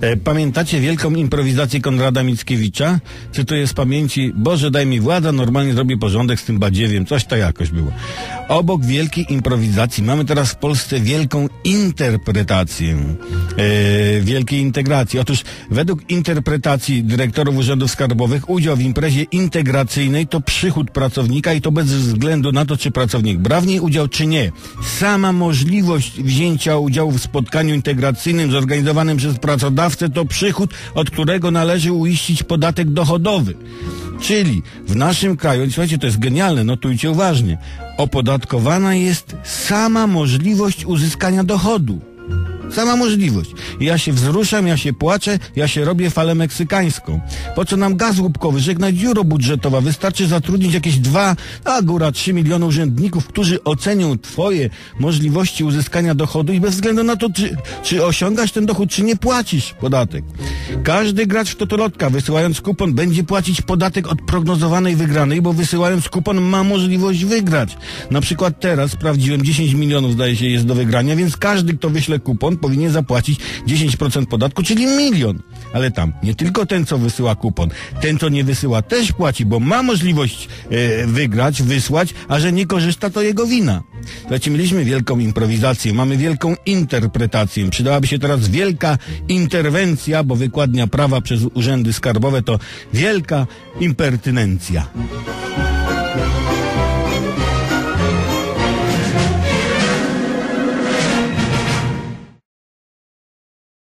E, Pamiętacie wielką improwizację Konrada Mickiewicza? Cytuję z pamięci, Boże daj mi władza, normalnie zrobię porządek z tym badziewiem. Coś to jakoś było. Obok wielkiej improwizacji mamy teraz w Polsce wielką interpretację, e, wielkiej integracji. Otóż według interpretacji dyrektorów urzędów skarbowych udział w imprezie integracyjnej to przychód pracownika i to bez względu na to, czy pracownik brał w niej udział, czy nie. Sama możliwość wzięcia udziału w spotkaniu integracyjnym zorganizowanym przez pracodawcę to przychód, od którego należy uiścić podatek dochodowy. Czyli w naszym kraju, słuchajcie, to jest genialne, notujcie uważnie, opodatkowana jest sama możliwość uzyskania dochodu. Sama możliwość. Ja się wzruszam, ja się płaczę, ja się robię falę meksykańską. Po co nam gaz łupkowy, żegnać dziuro budżetowa? Wystarczy zatrudnić jakieś dwa, a góra trzy miliony urzędników, którzy ocenią twoje możliwości uzyskania dochodu i bez względu na to, czy, czy osiągasz ten dochód, czy nie płacisz podatek. Każdy gracz w totolotka wysyłając kupon będzie płacić podatek od prognozowanej wygranej, bo wysyłając kupon ma możliwość wygrać. Na przykład teraz sprawdziłem 10 milionów zdaje się jest do wygrania, więc każdy kto wyśle kupon powinien zapłacić 10% podatku, czyli milion. Ale tam nie tylko ten, co wysyła kupon, ten, co nie wysyła, też płaci, bo ma możliwość e, wygrać, wysłać, a że nie korzysta, to jego wina. Słuchajcie, mieliśmy wielką improwizację, mamy wielką interpretację. Przydałaby się teraz wielka interwencja, bo wykładnia prawa przez urzędy skarbowe to wielka impertynencja.